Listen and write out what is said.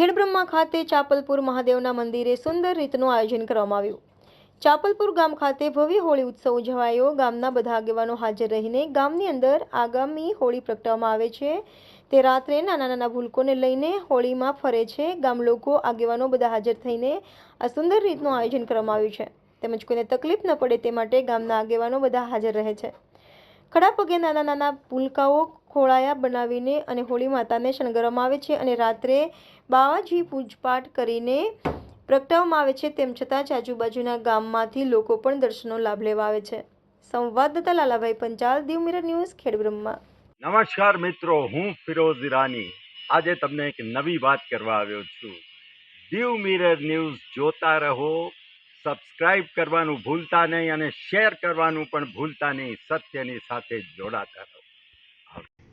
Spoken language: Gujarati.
ખેડબ્રહ્મા ખાતે ચાપલપુર મહાદેવના મંદિરે સુંદર રીતનું આયોજન કરવામાં આવ્યું. ચાપલપુર ગામ ખાતે ભવ્ય હોળી ઉત્સવ ઉજવાયો. ગામના બધા આગેવાનો હાજર રહીને ગામની અંદર આગામી હોળી પ્રગટાવવામાં આવે છે. તે રાત્રે નાના નાના ભૂલકોને લઈને હોળીમાં ફરે છે. ગામ લોકો, આગેવાનો બધા હાજર થઈને આ સુંદર રીતનું આયોજન કરવામાં આવ્યું છે. તેમજ કોઈને તકલીફ ન પડે તે માટે ગામના આગેવાનો બધા હાજર રહે છે. ખડા પગે નાના નાના પુલકાઓ ખોળાયા બનાવીને અને હોળી માતાને શણગારવામાં આવે છે અને રાત્રે બાવાજી પૂજપાઠ કરીને પ્રગટાવવામાં આવે છે. તેમ છતાં જ આજુબાજુના ગામમાંથી લોકો પણ દર્શનનો લાભ લેવા આવે છે. સંવાદદાતા લાલાભાઈ પંચાલ, દીવ મિરર ન્યૂઝ ખેડબ્રહ્મા નમસ્કાર મિત્રો, હું ફિરોઝ ઈરાની. આજે તમને એક નવી વાત કરવા આવ્યો છું. દીવ મિરર ન્યૂઝ જોતા રહો, સબસ્ક્રાઇબ કરવાનું ભૂલતા નહીં અને શેર કરવાનું પણ ભૂલતા નહીં. સત્યની સાથે જોડાતા રહો.